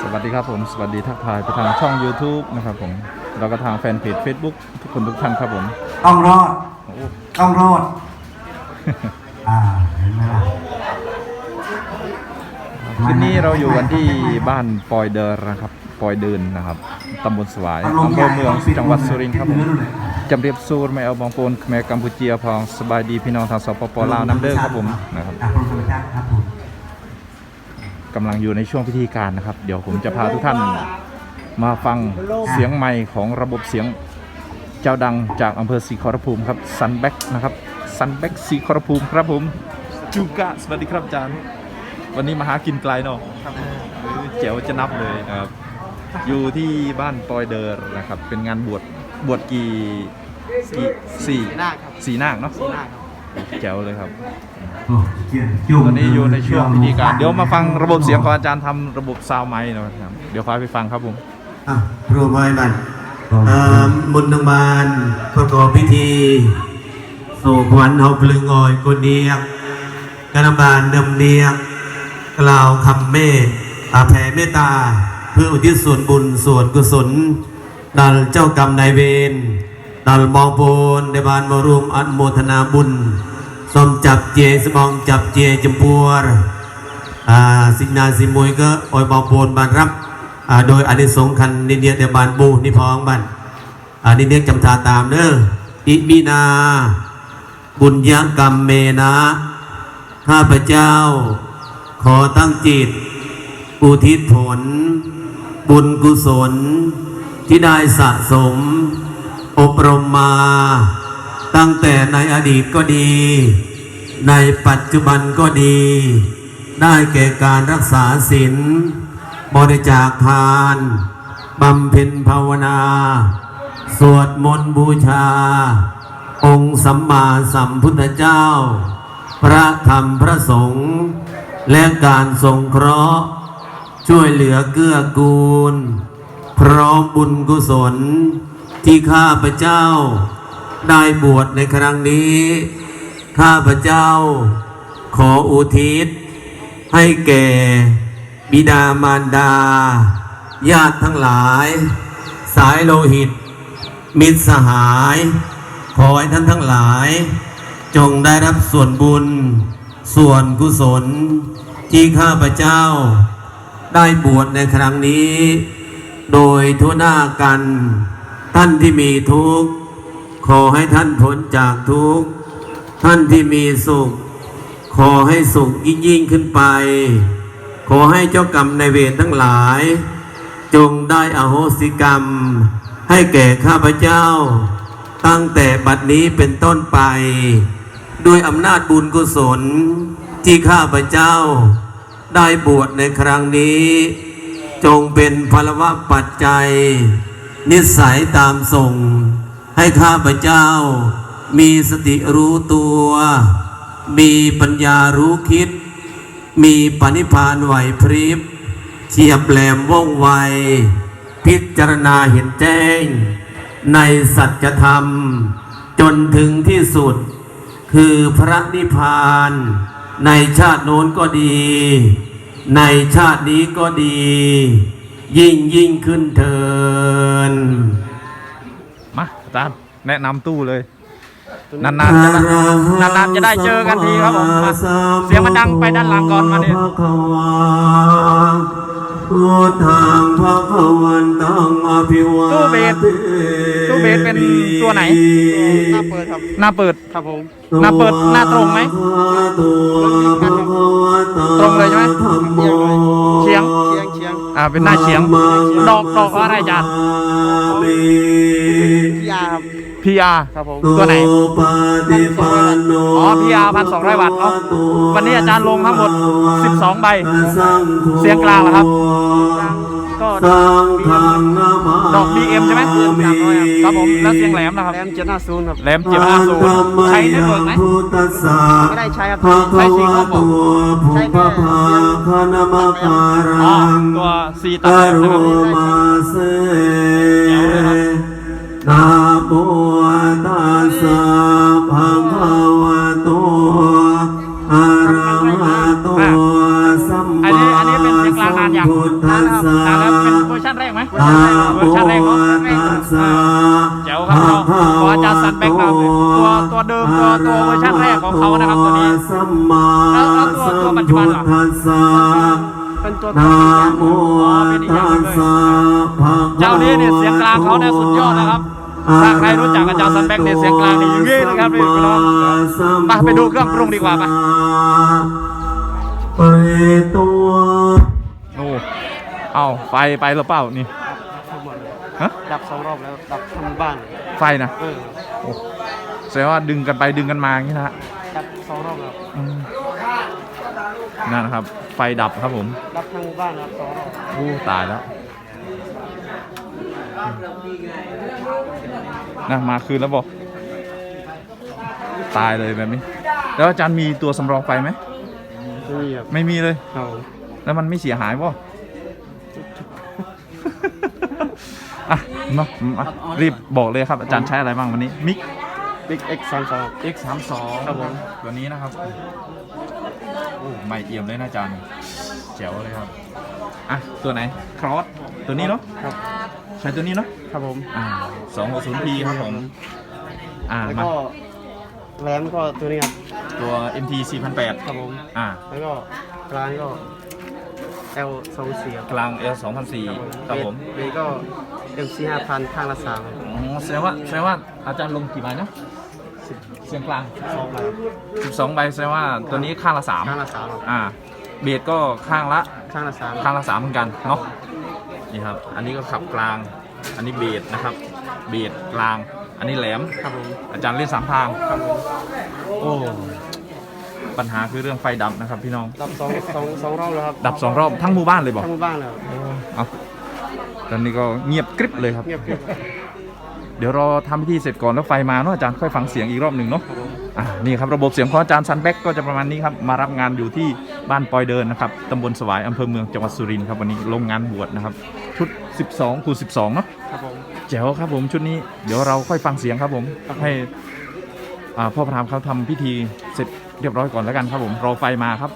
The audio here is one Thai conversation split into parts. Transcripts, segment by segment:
สวัสดีครับผม สวัสดีทักทายไปทางช่อง YouTube นะครับผม แล้วก็ทางแฟนเพจ Facebook ทุกคนทุกท่านครับผม ต้องรอด โอ้ต้องรอด อ่า เห็นไหมล่ะคืนนี้เราอยู่กันที่บ้านปอยเดอร์นะครับ ปอยเดินนะครับ ตำบลสวายอำเภอเมืองจังหวัดสุรินทร์ครับผม จำเรียบสูรไม่เอาบองปูนแม่กัมพูเจียพองสบายดีพี่น้องทางสปปลาวน้ำเด้อครับผมนะครับกำลังอยู่ในช่วงพิธีการนะครับ เดี๋ยวผมจะพาทุกท่านมาฟังเสียงไมค์ของระบบเสียงเจ้าดังจากอำเภอศรีขอรภูมิครับซันแบ็กนะครับซันแบ็กศรีขอรภูมิครับผมจูกะสวัสดีครับอาจารย์วันนี้มาหากินไกลเนาะเออเจ๋วจะนับเลยนะครับอยู่ที่บ้านปอยเดอร์นะครับ เป็นงานบวชบวชกี่ กี่สี่นาคครับสี่นาคเนาะนาคครับแจ๋วเลยครับโอ้เกี่ยจุ่มตอนนี้อยู่ในช่วงพิธีการ เดี๋ยวมาฟังระบบเสียงของอาจารย์ทำระบบซาวด์ไมค์หนะครับ เดี๋ยวพาไปฟังครับผมอะรวมไว้บันอ่ามุนทบานประกอบพิธีสู่ขวัญเฮาพลึงงอยกุเนียกกนบาลเดิมเนียกกล่าวคำเมตอาแผ่เมตตา เพื่ออุทิศส่วนบุญส่วนกุศลดัลเจ้ากรรมนายเวร ดัลมองโปนในบานมารุมอันโมทนาบุญสมจับเจสมองจับเจจมปัวสิงนาสิมวยก็ออยบองโปนบานรับโดยอนิสงคันนิเดียเดบานบูนิพองบันอ่านิเดียจำทาตามเนออิมินาบุญยกรรมเมนะข้าพเจ้า ขอตั้งจิตอุทิศผล บุญกุศลที่ได้สะสม อบรมมา ตั้งแต่ในอดีตก็ดี ในปัจจุบันก็ดี ได้แก่การรักษาศีลบริจาคทานบำเพ็ญภาวนา สวดมนต์บูชา องค์สัมมาสัมพุทธเจ้า พระธรรมพระสงฆ์และการสงเคราะห์ ช่วยเหลือเกื้อกูล พร้อมบุญกุศล ที่ข้าพเจ้าได้บวชในครั้งนี้ ข้าพเจ้าขออุทิศ ให้แก่ บิดามารดา ญาติทั้งหลาย สายโลหิต มิตรสหาย ขอให้ท่านทั้งหลาย จงได้รับส่วนบุญ ส่วนกุศล ที่ข้าพเจ้า ได้บวชในครั้งนี้ โดยทุหน้ากัน ท่านที่มีทุกข์ขอให้ท่านพ้นจากทุกข์ท่านที่มีสุข ขอให้สุขยิ่งยิ่งขึ้นไป ขอให้เจ้ากรรมในเวรทั้งหลาย จงได้อโหสิกรรม ให้แก่ข้าพเจ้า ตั้งแต่บัดนี้เป็นต้นไป ด้วยอำนาจบุญกุศลที่ข้าพเจ้า ได้บวชในครั้งนี้ จงเป็นพลวะปัจจัย นิสัยตามส่ง ให้ข้าพเจ้า มีสติรู้ตัว มีปัญญารู้คิด มีปณิพานไหวพริบเฉียบแหลมว่องไว พิจารณาเห็นแจ้ง ในสัจธรรม จนถึงที่สุด คือพระนิพพาน ในชาติโน้นก็ดี ในชาตินี้ก็ดี ยิ่งยิ่งขึ้นเทินมาอาจารย์แนะนำตู้เลย นานๆจะได้นานๆจะได้เจอกันทีครับผมมาเสียงมันดังไปด้านหลังก่อนมาเนี่ยพุทธังพระควันตังอภิวาตู้เบสตู้เบสเป็นตัวไหน หน้าเปิดครับ หน้าเปิดครับผม หน้าเปิดหน้าตรงไหมตรงเลยใช่ไหมเฉียงเชียงเชียง อ่าเป็นหน้าเฉียงดอกดอกอะไรอาจารย์ยา พีอาครับผมตัวไหนอ๋อ๋อ PR 1,200วัตต์เนอะวันนี้อาจารย์ลงทั้งหมด 12 ใบ เสียงกลางเหรอครับก็ดอก BM ใช่ไหมครับผมแล้วเสียงแหลมนะครับแรมเจ็ดห้าศูนย์ครับแหลมเจ็ดห้าศูนย์ใช้เน็ตเวิร์กไหมไม่ได้ใช้ครับใช้สีเขาบอกใช้แค่คณมการอ๋อังตัวซีตักดโรนะครับ มาเสนะโมตัสสะภะคะวะโตอะระหะโตยังพุทธัสสะนานแล้วเป็นเวอร์ชันแรกไหมนะโมเวอร์ชันแรกเนาะตัสสะแจ๋วครับเราตัวอาจารย์สันแบ็กนะครับตัวตัวเดิมตัวตัวเวอร์ชันแรกของเขานะครับตัวนี้สัมมาแล้วแล้วตัวตัวปัจจุบันล่ะสัมพุทธัสสะเป็นตัวนะต่อโมตัสสะภะคะวะโตเจ้านี้เนี่ยเสียงกลางเขาเนี่ยสุดยอดนะครับ ถ้าใครรู้จักอาจารย์สันแบ็กเนี่ยเสียงกลางเนี่ยอย่างนี้เลยครับพี่น้องมาไปดูเครื่องปรุงดีกว่าปะเปรตตัวโอ้เอาไฟไปหรือเปล่านี่ทั้งหมดเลยฮะดับสองรอบแล้วดับทั้งบ้านไฟนะเออโอ้แสดงว่าดึงกันไปดึงกันมาอย่างนี้นะฮะดับสองรอบแล้วอืมนั่นนะครับ ไฟดับครับผมดับทั้งบ้านครับสองรอบอู้ตายแล้ว นะมาคืนแล้วบอก ตายเลยแบบนี้ แล้วอาจารย์มีตัวสำรองไฟไหม ไม่มีครับไม่มีเลย เอาแล้วมันไม่เสียหายป่ะ อะมามารีบบอกเลยครับอาจารย์ใช้อะไรบ้างวันนี้มิก บิ๊กเอ็กซ์สามสอง X 3 2ครับผม ตัวนี้นะครับ โอ้ ไม่เอี่ยมเลยนะอาจารย์แจ๋วเลยครับ อะ ตัวไหน ครอส ตัวนี้เนาะ ครับ ใช้ตัวนี้เนาะครับผมอ่า2 6 0 P ครับผม อ่าแล้วมาก็แรมก็ตัวนี้ครับตัว MT 4008ครับผมอ่า แล้วก็กลางก็ L สองสี่ครับกลาง L 2004ครับผมเบสก็ M C ห้าพันข้างละสามครับอ๋อแสดงว่าแสดงว่าอาจารย์ลงกี่ใบนะเสียงกลาง สองครับ12 ใบแสดงว่าตัวนี้ข้างละข้าง3ละสามครับอ่า เบสก็ข้างละข้างละสามข้างละสามเหมือนกันเนาะ นี่ครับ อันนี้ก็ขับกลาง อันนี้เบสนะครับ เบสกลาง อันนี้แหลม ครับผมอาจารย์เล่นสามทาง ครับผมโอ้ ปัญหาคือเรื่องไฟดับนะครับพี่น้อง ดับสองสองสองรอบแล้วครับดับสองรอบทั้งหมู่บ้านเลยบอกทั้งหมู่บ้านแล้วเอาตอนนี้ก็เงียบกริบเลยครับ เงียบเงียบ เดี๋ยวรอทำพิธีเสร็จก่อนแล้วไฟมาเนาะอาจารย์ค่อยฟังเสียงอีกรอบหนึ่งเนาะครับผมอะนี่ครับระบบเสียงของอาจารย์ซันแบ็กก็จะประมาณนี้ครับมารับงานอยู่ที่บ้านปอยเดินนะครับตำบลสวายอำเภอเมืองจังหวัดสุรินทร์ครับวันนี้ลงงานบวชนะครับชุด 12คูณ12เนาะครับผมแจ๋วครับผมชุดนี้เดี๋ยวเราค่อยฟังเสียงครับผมครับให้อ่าพ่อพระธรรมเขาทำพิธีเสร็จเรียบร้อยก่อนแล้วกันครับผมรอไฟมาครับ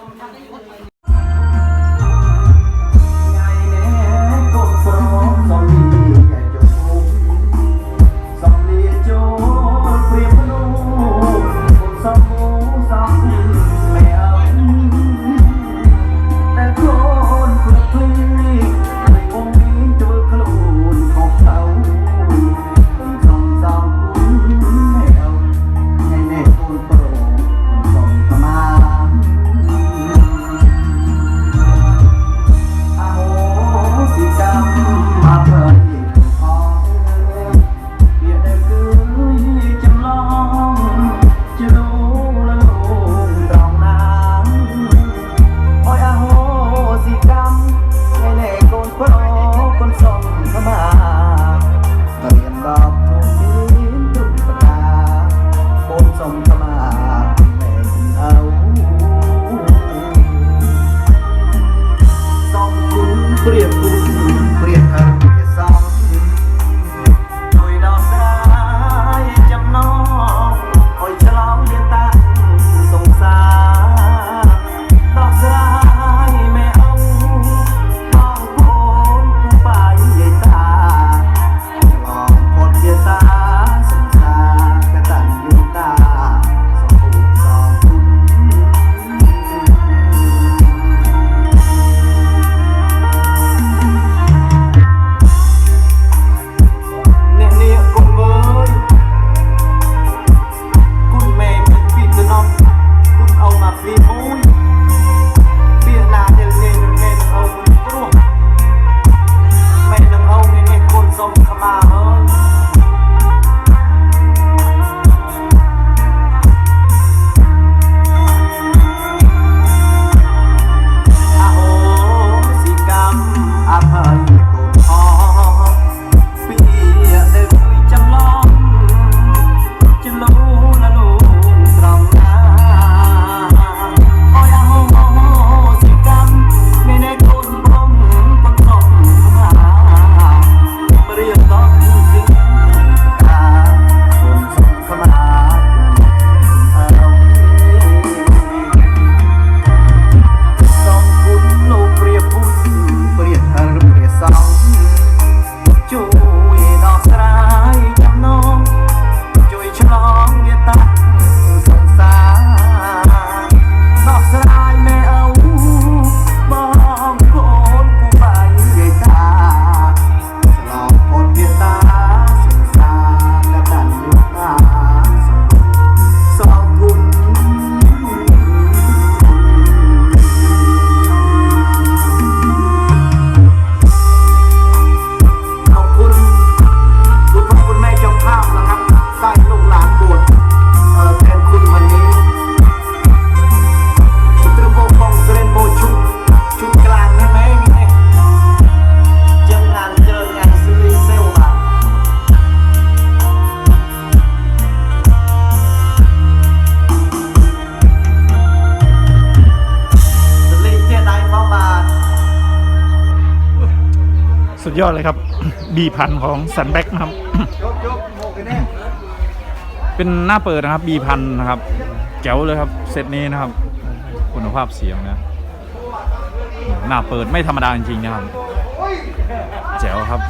ดยอดเลยครับ บีพันของสันแบ็กนะครับ เป็นหน้าเปิดนะครับบีพันนะครับแจ๋วเลยครับเซตนี้นะครับ คุณภาพเสียงนะหน้าเปิดไม่ธรรมดาจริงๆนะครับแจ๋วครับ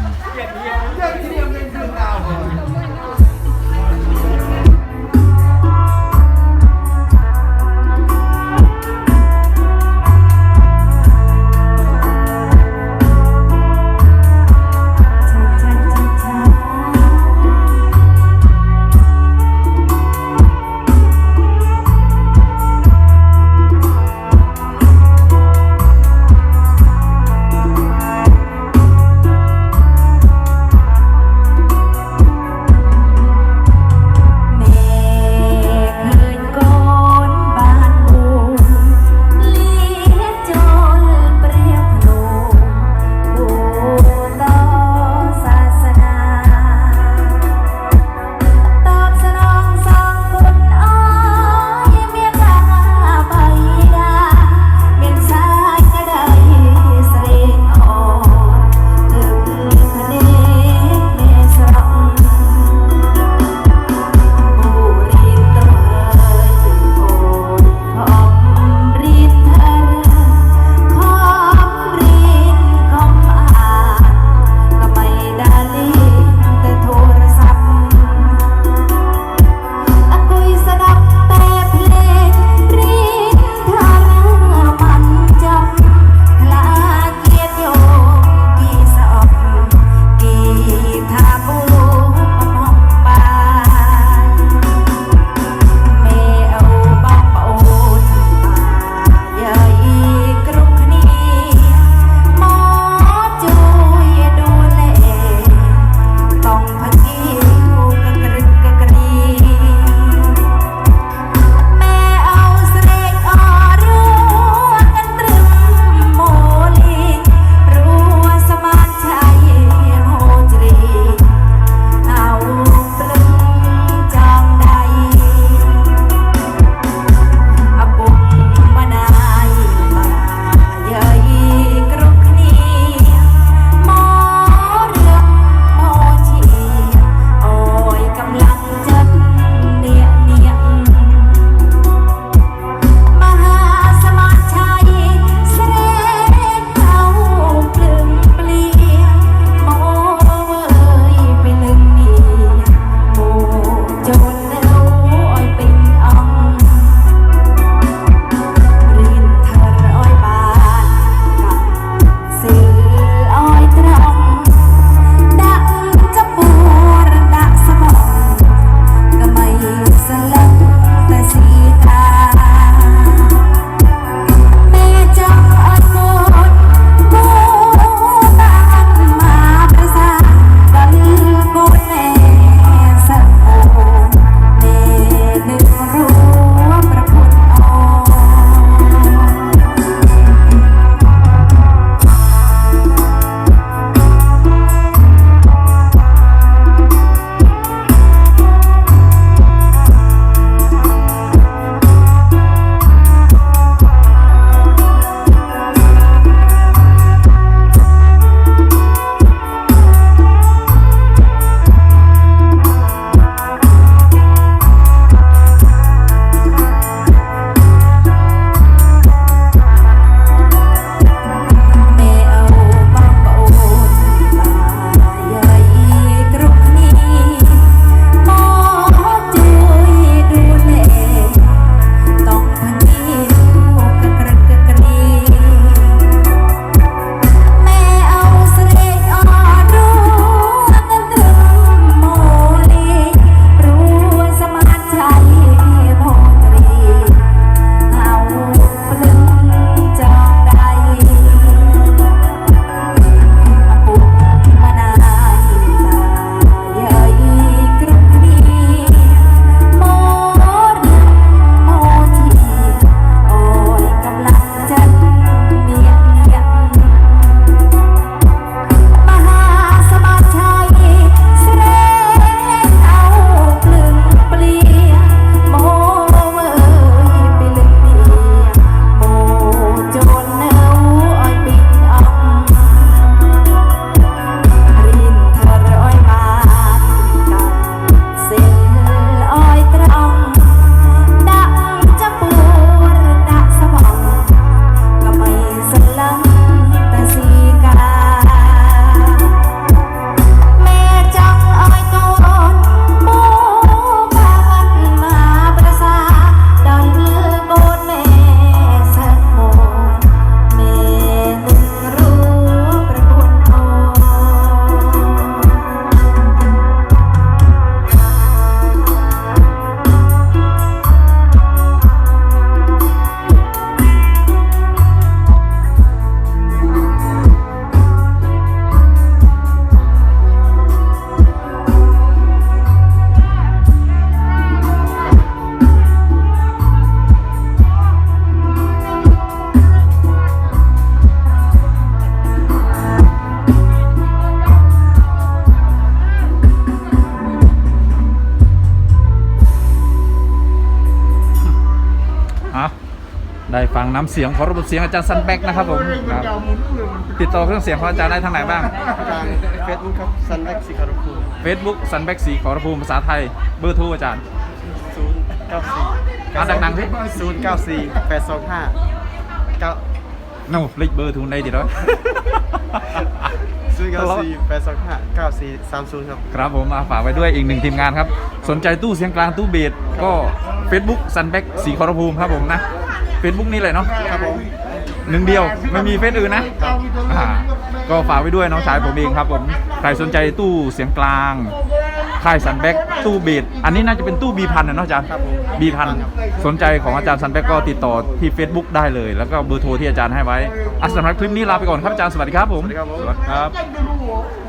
ฟังน้ำเสียงของระบบเสียงอาจารย์ซันแบ็กนะครับผมครับติดต่อเครื่องเสียงของอาจารย์ได้ทางไหนบ้างทางเฟซบุ๊กครับซันแบ็กสิคารุภูมิ Facebook ซันแบ็กสีขอรภูมิภาษาไทยเบอร์โทรอาจารย์ศูนย์เก้าสี่อ่านดังๆสิศูนย์เก้าสี่แปดสองห้าเก้าน้องลิกเบอร์โทูนได้ดีด้วยศูนย์เก้าสี่แปดสองห้าเก้าสี่สามศูนย์ครับ ครับผมมาฝากไว้ด้วยอีกหนึ่งทีมงานครับ สนใจตู้เสียงกลางตู้เบสก็ Facebook ซันแบ็กสีขอรภูมิครับผมนะ Facebook นี่เลยเนาะครับผมหนึ่งเดียวไม่มีเฟซอื่นนะอ่าก็ฝากไว้ด้วยน้องชายผมเองครับผมใครสนใจตู้เสียงกลางค่ายซันแบ็กตู้เบสอันนี้น่าจะเป็นตู้บีพันนะเนาะอาจารย์ครับผมบีพันสนใจของอาจารย์ซันแบ็กก็ติดต่อที่ Facebook ได้เลย แล้วก็เบอร์โทรที่อาจารย์ให้ไว้อะสำหรับคลิปนี้ลาไปก่อนครับอาจารย์สวัสดีครับผมสวัสดีครับผมสวัสดีครับ